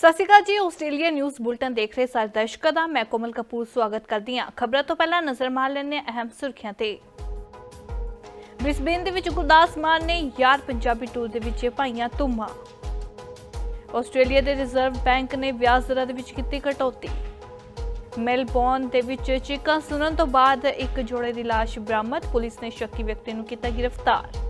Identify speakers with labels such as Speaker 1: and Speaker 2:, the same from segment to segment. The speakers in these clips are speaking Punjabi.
Speaker 1: ਸਤਿ ਸ਼੍ਰੀ ਅਕਾਲ ਜੀ, ਆਸਟ੍ਰੇਲੀਆ ਨਿਊਜ਼ ਬੁਲਟਨ ਦੇਖ ਰਹੇ ਸਾਰੇ ਦਰਸ਼ਕਾਂ ਦਾ। ਮੈਂ ਕੋਮਲ ਕਪੂਰ ਸਵਾਗਤ ਕਰਦੀ ਹਾਂ। ਖਬਰਾਂ ਤੋਂ ਪਹਿਲਾਂ ਨਜ਼ਰ ਮਾਰ ਲੈਂਦੇ ਹਾਂ ਅਹਿਮ ਸੁਰਖੀਆਂ ਤੇ। ਬ੍ਰਿਸਬੇਨ ਦੇ ਵਿੱਚ ਗੁਰਦਾਸ ਮਾਨ ਨੇ ਯਾਰ ਪੰਜਾਬੀ ਟੂਰ ਦੇ ਵਿੱਚ ਪਾਈਆਂ ਧੁੰਮਾਂ। ਆਸਟ੍ਰੇਲੀਆ ਦੇ ਰਿਜ਼ਰਵ ਬੈਂਕ ਨੇ ਵਿਆਜ ਦਰਾਂ ਦੇ ਵਿੱਚ ਕੀਤੀ ਕਟੌਤੀ। ਮੈਲਬੌਰਨ ਦੇ ਵਿੱਚ ਚੀਕਾਂ ਸੁਣਨ ਤੋਂ ਬਾਅਦ ਇੱਕ ਜੋੜੇ ਦੀ ਲਾਸ਼ ਬਰਾਮਦ। ਪੁਲਿਸ ਨੇ ਸ਼ੱਕੀ ਵਿਅਕਤੀ ਨੂੰ ਕੀਤਾ ਗ੍ਰਿਫਤਾਰ।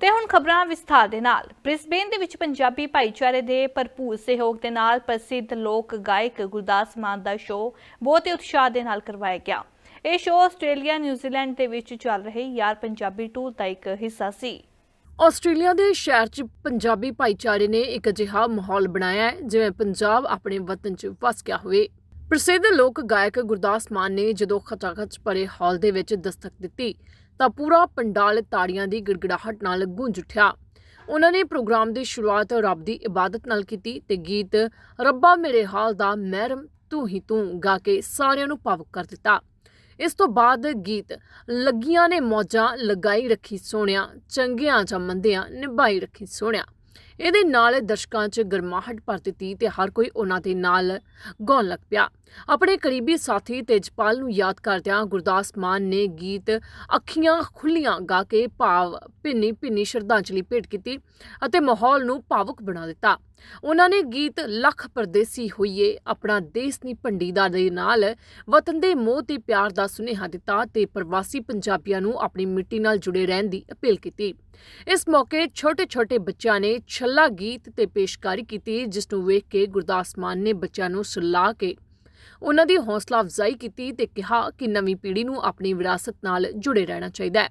Speaker 1: ਤੇ ਹੁਣ ਖਬਰਾਂ ਵਿਸਥਾਰ ਦੇ ਨਾਲ। ਬ੍ਰਿਸਬੇਨ ਦੇ ਵਿੱਚ ਪੰਜਾਬੀ ਭਾਈਚਾਰੇ ਦੇ ਭਰਪੂਰ ਸਹਿਯੋਗ ਦੇ ਨਾਲ ਪ੍ਰਸਿੱਧ ਲੋਕ ਗਾਇਕ ਗੁਰਦਾਸ ਮਾਨ ਦਾ ਸ਼ੋਅ ਬਹੁਤ ਹੀ ਉਤਸ਼ਾਹ ਦੇ ਨਾਲ ਕਰਵਾਇਆ ਗਿਆ। ਇਹ ਸ਼ੋਅ ਆਸਟ੍ਰੇਲੀਆ, ਨਿਊਜ਼ੀਲੈਂਡ ਦੇ ਵਿੱਚ ਚੱਲ ਰਹੇ ਯਾਰ ਪੰਜਾਬੀ ਟੂਰ ਦਾ ਇੱਕ ਹਿੱਸਾ ਸੀ।
Speaker 2: ਆਸਟ੍ਰੇਲੀਆ ਦੇ ਸ਼ਹਿਰ 'ਚ ਪੰਜਾਬੀ ਭਾਈਚਾਰੇ ਨੇ ਇੱਕ ਅਜਿਹਾ ਮਾਹੌਲ ਬਣਾਇਆ ਹੈ, ਜਿਵੇਂ ਪੰਜਾਬ ਆਪਣੇ ਵਤਨ 'ਚ ਵਸ ਗਿਆ ਹੋਵੇ। ਪ੍ਰਸਿੱਧ ਲੋਕ ਗਾਇਕ ਗੁਰਦਾਸ ਮਾਨ ਨੇ ਜਦੋਂ ਖਚਾਖਚ ਭਰੇ ਹਾਲ ਦੇ ਵਿੱਚ ਦਸਤਕ ਦਿੱਤੀ ਤਾਂ ਪੂਰਾ ਪੰਡਾਲ ਤਾੜੀਆਂ ਦੀ ਗੜਗੜਾਹਟ ਨਾਲ ਗੂੰਜ ਉੱਠਿਆ। ਉਹਨਾਂ ਨੇ ਪ੍ਰੋਗਰਾਮ ਦੀ ਸ਼ੁਰੂਆਤ ਰੱਬ ਦੀ ਇਬਾਦਤ ਨਾਲ ਕੀਤੀ ਤੇ ਗੀਤ ਰੱਬਾ ਮੇਰੇ ਹਾਲ ਦਾ ਮਹਿਰਮ, ਤੂੰ ਹੀ ਤੂੰ ਗਾ ਕੇ ਸਾਰਿਆਂ ਨੂੰ ਭਾਵੁਕ ਕਰ ਦਿੱਤਾ। ਇਸ ਤੋਂ ਬਾਅਦ ਗੀਤ ਲੱਗੀਆਂ ਨੇ ਮੌਜਾਂ, ਲਗਾਈ ਰੱਖੀ ਸੋਹਣਿਆ, ਚੰਗਿਆਂ ਜਾਂ ਮੰਦਿਆਂ, ਨਿਭਾਈ ਰੱਖੀ ਸੋਹਣਿਆ ਇਹਦੇ ਨਾਲ ਦਰਸ਼ਕਾਂ 'ਚ ਗਰਮਾਹਟ ਭਰ ਦਿੱਤੀ ਤੇ ਹਰ ਕੋਈ ਉਹਨਾਂ ਦੇ ਨਾਲ ਗਾਉਣ ਲੱਗ ਪਿਆ। ਆਪਣੇ ਕਰੀਬੀ ਸਾਥੀ ਤੇਜਪਾਲ ਨੂੰ ਯਾਦ ਕਰਦਿਆਂ ਗੁਰਦਾਸ ਮਾਨ ਨੇ ਗੀਤ ਅੱਖੀਆਂ ਖੁੱਲੀਆਂ ਗਾ ਕੇ ਭਾਵ ਭਿੰਨੀ ਭਿੰਨੀ ਸ਼ਰਧਾਂਜਲੀ ਭੇਟ ਕੀਤੀ ਅਤੇ ਮਾਹੌਲ ਨੂੰ ਭਾਵੁਕ ਬਣਾ ਦਿੱਤਾ। ਉਹਨਾਂ ਨੇ ਗੀਤ ਲੱਖ ਪਰਦੇਸੀ ਹੋਈਏ, ਆਪਣਾ ਦੇਸ਼ ਨੀ ਭੰਡੀਦਾ ਦੇ ਨਾਲ ਵਤਨ ਦੇ ਮੋਹ ਤੇ ਪਿਆਰ ਦਾ ਸੁਨੇਹਾ ਦਿੱਤਾ ਤੇ ਪ੍ਰਵਾਸੀ ਪੰਜਾਬੀਆਂ ਨੂੰ ਆਪਣੀ ਮਿੱਟੀ ਨਾਲ ਜੁੜੇ ਰਹਿਣ ਦੀ ਅਪੀਲ ਕੀਤੀ। ਇਸ ਮੌਕੇ ਛੋਟੇ-ਛੋਟੇ ਬੱਚਿਆਂ ਨੇ ਛੱਲਾ ਗੀਤ ਤੇ ਪੇਸ਼ਕਾਰੀ ਕੀਤੀ, ਜਿਸ ਨੂੰ ਵੇਖ ਕੇ ਗੁਰਦਾਸ ਮਾਨ ਨੇ ਬੱਚਿਆਂ ਨੂੰ ਸੁਲਾ ਕੇ ਉਹਨਾਂ ਦੀ ਹੌਸਲਾ ਅਫਜ਼ਾਈ ਕੀਤੀ ਤੇ ਕਿਹਾ ਕਿ ਨਵੀਂ ਪੀੜ੍ਹੀ ਨੂੰ ਆਪਣੀ ਵਿਰਾਸਤ ਨਾਲ ਜੁੜੇ ਰਹਿਣਾ ਚਾਹੀਦਾ ਹੈ।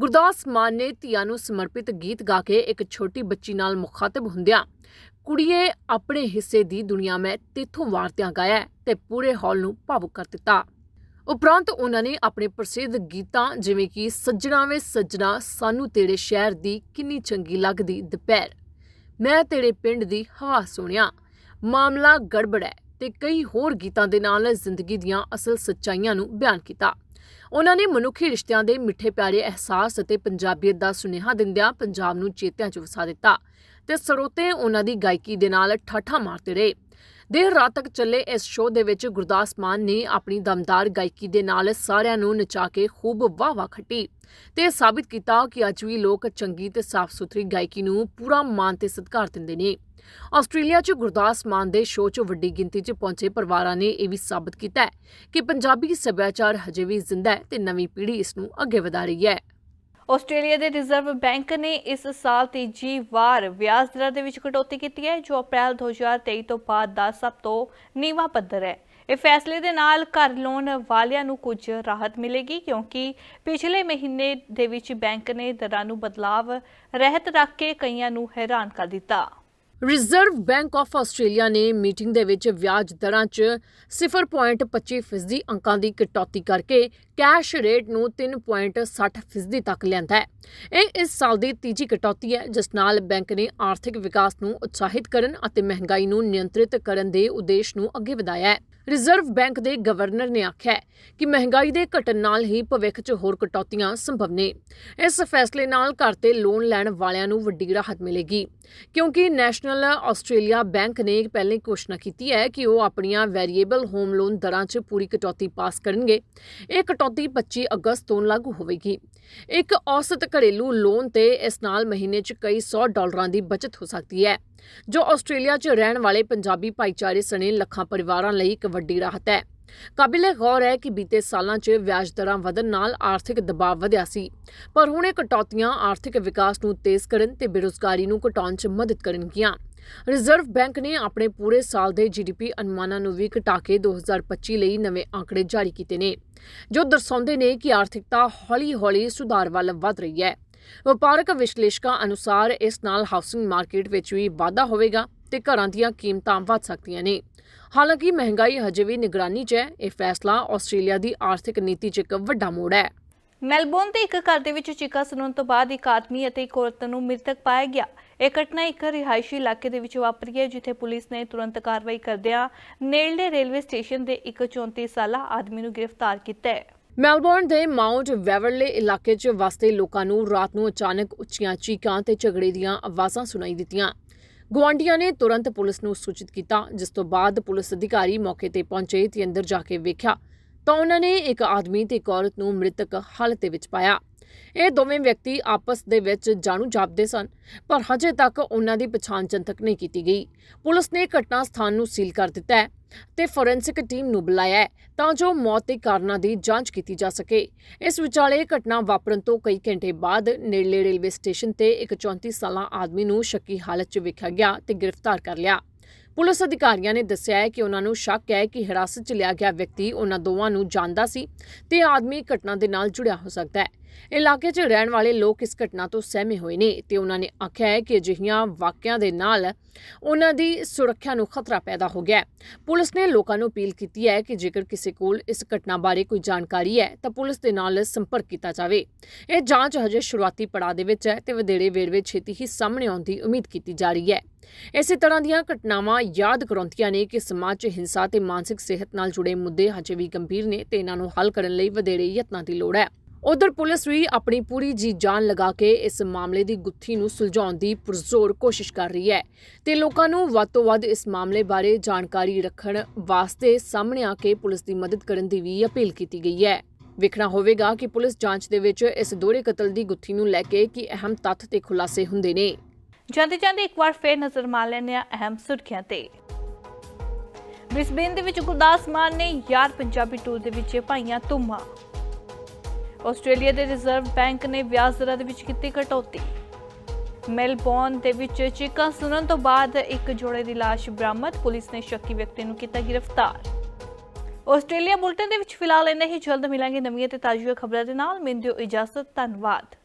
Speaker 2: ਗੁਰਦਾਸ ਮਾਨ ਨੇ ਧੀਆਂ ਨੂੰ ਸਮਰਪਿਤ ਗੀਤ ਗਾ ਕੇ ਇੱਕ ਛੋਟੀ ਬੱਚੀ ਨਾਲ ਮੁਖਾਤਬ ਹੁੰਦਿਆਂ ਕੁੜੀਏ ਆਪਣੇ ਹਿੱਸੇ ਦੀ ਦੁਨੀਆ ਮੈਂ ਤੇਥੋਂ ਵਾਰਤਿਆਂ ਗਾਇਆ ਹੈ ਤੇ ਪੂਰੇ ਹਾਲ ਨੂੰ ਭਾਵੁਕ ਕਰ ਦਿੱਤਾ। ਉਪਰੰਤ ਉਹਨਾਂ ਨੇ ਆਪਣੇ ਪ੍ਰਸਿੱਧ ਗੀਤਾਂ ਜਿਵੇਂ ਕਿ ਸੱਜਣਾ ਵੇ ਸੱਜਣਾ, ਸਾਨੂੰ ਤੇਰੇ ਸ਼ਹਿਰ ਦੀ ਕਿੰਨੀ ਚੰਗੀ ਲੱਗਦੀ ਦੁਪਹਿਰ, ਮੈਂ ਤੇਰੇ ਪਿੰਡ ਦੀ ਹਵਾ ਸੁਣਿਆ ਮਾਮਲਾ ਗੜਬੜ ਹੈ ਤੇ ਕਈ ਹੋਰ ਗੀਤਾਂ ਦੇ ਨਾਲ ਜ਼ਿੰਦਗੀ ਦੀਆਂ ਅਸਲ ਸੱਚਾਈਆਂ ਨੂੰ ਬਿਆਨ ਕੀਤਾ। ਉਹਨਾਂ ਨੇ ਮਨੁੱਖੀ ਰਿਸ਼ਤਿਆਂ ਦੇ ਮਿੱਠੇ ਪਿਆਰੇ ਅਹਿਸਾਸ ਅਤੇ ਪੰਜਾਬੀਅਤ ਦਾ ਸੁਨੇਹਾ ਦਿੰਦਿਆਂ ਪੰਜਾਬ ਨੂੰ ਚੇਤਿਆਂ 'ਚ ਵਸਾ ਦਿੱਤਾ ਤੇ ਸਰੋਤੇ ਉਹਨਾਂ ਦੀ ਗਾਇਕੀ ਦੇ ਨਾਲ ਠਾਠਾ ਮਾਰਦੇ ਰਹੇ। ਦੇਰ ਰਾਤ ਤੱਕ ਚੱਲੇ ਇਸ ਸ਼ੋਅ ਦੇ ਵਿੱਚ ਗੁਰਦਾਸ ਮਾਨ ਨੇ ਆਪਣੀ ਦਮਦਾਰ ਗਾਇਕੀ ਦੇ ਨਾਲ ਸਾਰਿਆਂ ਨੂੰ ਨਚਾ ਕੇ ਖੂਬ ਵਾਹ-ਵਾਹ ਖੱਟੀ ਤੇ ਇਹ ਸਾਬਿਤ ਕੀਤਾ ਕਿ ਅੱਜ ਵੀ ਲੋਕ ਚੰਗੀ ਤੇ ਸਾਫ਼ ਸੁਥਰੀ ਗਾਇਕੀ ਨੂੰ ਪੂਰਾ ਮਾਨ ਤੇ ਸਤਿਕਾਰ ਦਿੰਦੇ ਨੇ। ਆਸਟ੍ਰੇਲੀਆ 'ਚ ਗੁਰਦਾਸ ਮਾਨ ਦੇ ਸ਼ੋਅ 'ਚ ਵੱਡੀ ਗਿਣਤੀ 'ਚ ਪਹੁੰਚੇ ਪਰਿਵਾਰਾਂ ਨੇ ਇਹ ਵੀ ਸਾਬਤ ਕੀਤਾ ਕਿ ਪੰਜਾਬੀ ਸੱਭਿਆਚਾਰ ਹਜੇ ਵੀ ਜ਼ਿੰਦਾ ਹੈ ਤੇ ਨਵੀਂ ਪੀੜ੍ਹੀ ਇਸ ਨੂੰ ਅੱਗੇ ਵਧਾ ਰਹੀ ਹੈ।
Speaker 1: ਆਸਟ੍ਰੇਲੀਆ ਦੇ ਰਿਜ਼ਰਵ ਬੈਂਕ ਨੇ ਇਸ ਸਾਲ ਤੀਜੀ ਵਾਰ ਵਿਆਜ ਦਰਾਂ ਦੇ ਵਿੱਚ ਕਟੌਤੀ ਕੀਤੀ ਹੈ, ਜੋ ਅਪ੍ਰੈਲ 2023 ਤੋਂ ਬਾਅਦ ਦਾ ਸਭ ਤੋਂ ਨੀਵਾਂ ਪੱਧਰ ਹੈ। ਇਹ ਫੈਸਲੇ ਦੇ ਨਾਲ ਘਰ ਲੋਨ ਵਾਲਿਆਂ ਨੂੰ ਕੁਝ ਰਾਹਤ ਮਿਲੇਗੀ, ਕਿਉਂਕਿ ਪਿਛਲੇ ਮਹੀਨੇ ਦੇ ਵਿੱਚ ਬੈਂਕ ਨੇ ਦਰਾਂ ਨੂੰ ਬਦਲਾਵ ਰਹਿਤ ਰੱਖ ਕੇ ਕਈਆਂ ਨੂੰ ਹੈਰਾਨ ਕਰ ਦਿੱਤਾ।
Speaker 2: ਰਿਜ਼ਰਵ ਬੈਂਕ ਆਫ ਆਸਟ੍ਰੇਲੀਆ ਨੇ ਮੀਟਿੰਗ ਦੇ ਵਿੱਚ ਵਿਆਜ ਦਰਾਂ 'ਚ 0.25% ਫੀਸਦੀ ਅੰਕਾਂ ਦੀ ਕਟੌਤੀ ਕਰਕੇ ਕੈਸ਼ ਰੇਟ ਨੂੰ 3.60 ਫੀਸਦੀ ਤੱਕ ਲਿਆਂਦਾ ਹੈ। ਇਹ ਇਸ ਸਾਲ ਦੀ ਤੀਜੀ ਕਟੌਤੀ ਹੈ, ਜਿਸ ਨਾਲ ਬੈਂਕ ਨੇ ਆਰਥਿਕ ਵਿਕਾਸ ਨੂੰ ਉਤਸ਼ਾਹਿਤ ਕਰਨ ਅਤੇ ਮਹਿੰਗਾਈ ਨੂੰ ਨਿਯੰਤਰਿਤ ਕਰਨ ਦੇ ਉਦੇਸ਼ ਨੂੰ ਅੱਗੇ ਵਧਾਇਆ ਹੈ। ਰਿਜ਼ਰਵ ਬੈਂਕ ਦੇ ਗਵਰਨਰ ਨੇ ਆਖਿਆ ਕਿ ਮਹਿੰਗਾਈ ਦੇ ਘਟਣ ਨਾਲ ਹੀ ਭਵਿੱਖ 'ਚ ਹੋਰ ਕਟੌਤੀਆਂ ਸੰਭਵ ਨੇ। ਇਸ ਫੈਸਲੇ ਨਾਲ ਘਰ ਤੇ ਲੋਨ ਲੈਣ ਵਾਲਿਆਂ ਨੂੰ ਵੱਡੀ ਰਾਹਤ ਮਿਲੇਗੀ, ਕਿਉਂਕਿ ਨੈਸ਼ਨਲ ਆਸਟ੍ਰੇਲੀਆ ਬੈਂਕ ਨੇ ਪਹਿਲੇ ਘੋਸ਼ਣਾ ਕੀਤੀ ਹੈ ਕਿ ਉਹ ਆਪਣੀਆਂ ਵੇਰੀਏਬਲ ਹੋਮ ਲੋਨ ਦਰਾਂ 'ਚ ਪੂਰੀ ਕਟੌਤੀ ਪਾਸ ਕਰਨਗੇ। ਇਹ ਕਟੌਤੀ 25 ਅਗਸਤ ਤੋਂ ਲਾਗੂ ਹੋਵੇਗੀ। ਇੱਕ ਔਸਤ ਘਰੇਲੂ ਲੋਨ ਤੇ ਇਸ ਨਾਲ ਮਹੀਨੇ 'ਚ ਕਈ 100 ਡਾਲਰਾਂ ਦੀ ਬਚਤ ਹੋ ਸਕਦੀ ਹੈ, ਜੋ ਆਸਟ੍ਰੇਲੀਆ 'ਚ ਰਹਿਣ ਵਾਲੇ ਪੰਜਾਬੀ ਭਾਈਚਾਰੇ ਸਣੇ ਲੱਖਾਂ ਪਰਿਵਾਰਾਂ ਲਈ ਇੱਕ ਵੱਡੀ ਰਾਹਤ ਹੈ। ਕਾਬਿਲੇ ਗੌਰ ਹੈ ਕਿ ਬੀਤੇ ਸਾਲਾਂ 'ਚ ਵਿਆਜ ਦਰਾਂ ਵਧਣ ਨਾਲ ਆਰਥਿਕ ਦਬਾਅ ਵਧਿਆ ਸੀ, ਪਰ ਹੁਣ ਇਹ ਕਟੌਤੀਆਂ ਆਰਥਿਕ ਵਿਕਾਸ ਨੂੰ ਤੇਜ਼ ਕਰਨ ਤੇ ਬੇਰੁਜ਼ਗਾਰੀ ਨੂੰ ਘਟਾਉਣ 'ਚ ਮਦਦ ਕਰਨਗੀਆਂ। ਰਿਜ਼ਰਵ ਬੈਂਕ ਨੇ ਆਪਣੇ ਪੂਰੇ ਸਾਲ ਦੇ ਜੀਡੀਪੀ ਅਨੁਮਾਨਾਂ ਨੂੰ ਵੀ ਘਟਾ ਕੇ 2025 ਲਈ ਨਵੇਂ ਆંકੜੇ ਜਾਰੀ ਕੀਤੇ ਨੇ, ਜੋ ਦਰਸਾਉਂਦੇ ਨੇ ਕਿ ਆਰਥਿਕਤਾ ਹੌਲੀ-ਹੌਲੀ ਸੁਧਾਰ ਵੱਲ ਵਧ ਰਹੀ ਹੈ। ਵਪਾਰਕ ਵਿਸ਼ਲੇਸ਼ਕਾਂ ਅਨੁਸਾਰ ਇਸ ਨਾਲ ਹਾਊਸਿੰਗ ਮਾਰਕੀਟ ਵਿੱਚ ਵੀ ਵਾਧਾ ਹੋਵੇਗਾ ਤੇ ਘਰਾਂ ਦੀਆਂ ਕੀਮਤਾਂ ਵੱਧ ਸਕਦੀਆਂ ਨੇ। ਹਾਲਾਂਕਿ ਮਹਿੰਗਾਈ ਹਜੇ ਵੀ ਨਿਗਰਾਨੀ 'ਚ ਹੈ, ਇਹ ਫੈਸਲਾ ਆਸਟ੍ਰੇਲੀਆ ਦੀ ਆਰਥਿਕ ਨੀਤੀ 'ਚ ਇੱਕ ਵੱਡਾ ਮੋੜ ਹੈ।
Speaker 1: ਮੈਲਬੌਰਨ ਦੇ ਇੱਕ ਘਰ ਦੇ ਵਿੱਚ ਚੀਕਾ ਸੁਣਨ ਤੋਂ ਬਾਅਦ ਇੱਕ ਆਦਮੀ ਅਤੇ ਇੱਕ ਔਰਤ ਨੂੰ ਮ੍ਰਿਤਕ ਪਾਇਆ ਗਿਆ। ਇਹ ਘਟਨਾ ਇੱਕ ਰਿਹਾਇਸ਼ੀ ਇਲਾਕੇ ਦੇ ਵਿੱਚ ਵਾਪਰੀ ਹੈ, ਜਿੱਥੇ ਪੁਲਿਸ ਨੇ ਤੁਰੰਤ ਕਾਰਵਾਈ ਕਰਦਿਆਂ ਨੇੜਲੇ ਰੇਲਵੇ ਸਟੇਸ਼ਨ ਦੇ ਇੱਕ 34 ਸਾਲਾ ਆਦਮੀ ਨੂੰ ਗ੍ਰਿਫਤਾਰ ਕੀਤਾ ਹੈ।
Speaker 2: ਮੈਲਬੌਰਨ ਦੇ ਮਾਊਂਟ ਵੈਵਰਲੇ ਇਲਾਕੇ 'ਚ ਵਸਦੇ ਲੋਕਾਂ ਨੂੰ ਰਾਤ ਨੂੰ ਅਚਾਨਕ ਉੱਚੀਆਂ ਚੀਕਾਂ ਤੇ ਝਗੜੇ ਦੀਆਂ ਆਵਾਜ਼ਾਂ ਸੁਣਾਈ ਦਿੱਤੀਆਂ। ਗੁਆਂਢੀਆਂ ਨੇ ਤੁਰੰਤ ਪੁਲਿਸ ਨੂੰ ਸੂਚਿਤ ਕੀਤਾ, ਜਿਸ ਤੋਂ ਬਾਅਦ ਪੁਲਿਸ ਅਧਿਕਾਰੀ ਮੌਕੇ ਤੇ ਪਹੁੰਚੇ ਤੇ ਅੰਦਰ ਜਾ ਕੇ ਵੇਖਿਆ। ਤਾਂ ਉਹਨਾਂ ਨੇ ਇੱਕ ਆਦਮੀ ਤੇ ਇੱਕ ਔਰਤ ਨੂੰ ਮ੍ਰਿਤਕ ਹਾਲਤ ਦੇ ਵਿੱਚ ਪਾਇਆ। ਇਹ ਦੋਵੇਂ ਵਿਅਕਤੀ ਆਪਸ ਦੇ ਵਿੱਚ ਜਾਣੂ ਜਾਪਦੇ ਸਨ, ਪਰ ਹਜੇ ਤੱਕ ਉਹਨਾਂ ਦੀ ਪਛਾਣ ਜਨਤਕ ਨਹੀਂ ਕੀਤੀ ਗਈ। ਪੁਲਿਸ ਨੇ ਘਟਨਾ ਸਥਾਨ ਨੂੰ ਸੀਲ ਕਰ ਦਿੱਤਾ ਹੈ। ਤੇ ਫੋਰੈਂਸਿਕ ਟੀਮ ਨੂੰ ਬੁਲਾਇਆ ਹੈ ਤਾਂ ਜੋ ਮੌਤ ਦੇ ਕਾਰਨਾਂ ਦੀ ਜਾਂਚ ਕੀਤੀ ਜਾ ਸਕੇ। ਇਸ ਵਿਚਾਲੇ ਘਟਨਾ ਵਾਪਰਨ ਤੋਂ ਕਈ ਘੰਟੇ ਬਾਅਦ ਨੇੜਲੇ ਰੇਲਵੇ ਸਟੇਸ਼ਨ ਤੇ ਇੱਕ 34 ਸਾਲਾ ਆਦਮੀ ਨੂੰ ਸ਼ੱਕੀ ਹਾਲਤ 'ਚ ਵੇਖਿਆ ਗਿਆ ਤੇ ਗ੍ਰਿਫਤਾਰ ਕਰ ਲਿਆ। ਪੁਲਿਸ ਅਧਿਕਾਰੀਆਂ ਨੇ ਦੱਸਿਆ ਹੈ ਕਿ ਉਹਨਾਂ ਨੂੰ ਸ਼ੱਕ ਹੈ ਕਿ ਹਿਰਾਸਤ 'ਚ ਲਿਆ ਗਿਆ ਵਿਅਕਤੀ ਉਹਨਾਂ ਦੋਵਾਂ ਨੂੰ ਜਾਣਦਾ ਸੀ ਤੇ ਆਦਮੀ ਘਟਨਾ ਦੇ ਨਾਲ ਜੁੜਿਆ ਹੋ ਸਕਦਾ ਹੈ। ਇਲਾਕੇ 'ਚ ਰਹਿਣ ਵਾਲੇ ਲੋਕ ਇਸ ਘਟਨਾ ਤੋਂ ਸਹਿਮੇ ਹੋਏ ਨੇ ਤੇ ਉਹਨਾਂ ਨੇ ਆਖਿਆ ਹੈ ਕਿ ਅਜਿਹੀਆਂ ਵਾਕਿਆਂ ਦੇ ਨਾਲ ਉਹਨਾਂ ਦੀ ਸੁਰੱਖਿਆ ਨੂੰ ਖਤਰਾ ਪੈਦਾ ਹੋ ਗਿਆ ਹੈ। ਪੁਲਿਸ ਨੇ ਲੋਕਾਂ ਨੂੰ ਅਪੀਲ ਕੀਤੀ ਹੈ ਕਿ ਜੇਕਰ ਕਿਸੇ ਕੋਲ ਇਸ ਘਟਨਾ ਬਾਰੇ ਕੋਈ ਜਾਣਕਾਰੀ ਹੈ, ਤਾਂ ਪੁਲਿਸ ਦੇ ਨਾਲ ਸੰਪਰਕ ਕੀਤਾ ਜਾਵੇ। ਇਹ ਜਾਂਚ ਹਜੇ ਸ਼ੁਰੂਆਤੀ ਪੜਾਅ ਦੇ ਵਿੱਚ ਹੈ ਤੇ ਵਧੇਰੇ ਵੇਰਵੇ ਛੇਤੀ ਹੀ ਸਾਹਮਣੇ ਆਉਣ ਦੀ ਉਮੀਦ ਕੀਤੀ ਜਾ ਰਹੀ ਹੈ। ਇਸੇ ਤਰ੍ਹਾਂ ਦੀਆਂ ਘਟਨਾਵਾਂ ਯਾਦ ਕਰਾਉਂਦੀਆਂ ਨੇ ਕਿ ਸਮਾਜ 'ਚ ਹਿੰਸਾ ਤੇ ਮਾਨਸਿਕ ਸਿਹਤ ਨਾਲ ਜੁੜੇ ਮੁੱਦੇ ਹਜੇ ਵੀ ਗੰਭੀਰ ਨੇ ਤੇ ਇਹਨਾਂ ਨੂੰ ਹੱਲ ਕਰਨ ਲਈ ਵਧੇਰੇ ਯਤਨਾਂ ਦੀ ਲੋੜ ਹੈ। ਉਧਰ ਪੁਲਿਸ ਵੀ ਆਪਣੀ ਪੂਰੀ ਜੀ ਜਾਨ ਲਗਾ ਕੇ ਇਸ ਮਾਮਲੇ ਦੀ ਗੁੱਥੀ ਨੂੰ ਸੁਲਝਾਉਣ ਦੀ ਪੁਰਜ਼ੋਰ ਕੋਸ਼ਿਸ਼ ਕਰ ਰਹੀ ਹੈ ਤੇ ਲੋਕਾਂ ਨੂੰ ਵੱਧ ਤੋਂ ਵੱਧ ਇਸ ਮਾਮਲੇ ਬਾਰੇ ਜਾਣਕਾਰੀ ਰੱਖਣ ਵਾਸਤੇ ਸਾਹਮਣੇ ਆ ਕੇ ਪੁਲਿਸ ਦੀ ਮਦਦ ਕਰਨ ਦੀ ਵੀ ਅਪੀਲ ਕੀਤੀ ਗਈ ਹੈ। ਵੇਖਣਾ ਹੋਵੇਗਾ ਕਿ ਪੁਲਿਸ ਜਾਂਚ ਦੇ ਵਿੱਚ ਇਸ ਦੋਹਰੇ ਕਤਲ ਦੀ ਗੁੱਥੀ ਨੂੰ ਲੈ ਕੇ ਕੀ ਅਹਿਮ ਤੱਥ ਤੇ ਖੁਲਾਸੇ ਹੁੰਦੇ ਨੇ।
Speaker 1: ਜਾਂਦੇ ਜਾਂਦੇ ਇੱਕ ਵਾਰ ਫੇਰ ਨਜ਼ਰ ਮਾਰ ਲੈਂਦੇ ਹਾਂ ਅਹਿਮ ਸੁਰਖੀਆਂ ਤੇ। ਬ੍ਰਿਸਬੇਨ ਦੇ ਵਿੱਚ ਗੁਰਦਾਸ ਮਾਨ ਨੇ ਯਾਰ ਪੰਜਾਬੀ ਟੂਰ ਦੇ ਵਿੱਚ ਪਾਈਆਂ ਧੁੰਮਾਂ। ਆਸਟ੍ਰੇਲੀਆ ਦੇ ਰਿਜ਼ਰਵ ਬੈਂਕ ਨੇ ਵਿਆਜ ਦਰਾਂ ਦੇ ਵਿੱਚ ਕੀਤੀ ਕਟੌਤੀ। ਮੈਲਬੌਰਨ ਦੇ ਵਿੱਚ ਚੀਕਾਂ ਸੁਣਨ ਤੋਂ ਬਾਅਦ ਇੱਕ ਜੋੜੇ ਦੀ ਲਾਸ਼ ਬਰਾਮਦ, ਪੁਲਿਸ ਨੇ ਸ਼ੱਕੀ ਵਿਅਕਤੀ ਨੂੰ ਕੀਤਾ ਗ੍ਰਿਫਤਾਰ। ਆਸਟ੍ਰੇਲੀਆ ਬੁਲਟਨ ਦੇ ਵਿੱਚ ਫਿਲਹਾਲ ਇੰਨਾ ਹੀ। ਜਲਦ ਮਿਲਾਂਗੇ ਨਵੀਆਂ ਤੇ ਤਾਜ਼ੀਆਂ ਖਬਰਾਂ ਦੇ ਨਾਲ। ਮੈਨੂੰ ਦਿਓ ਇਜਾਜ਼ਤ, ਧੰਨਵਾਦ।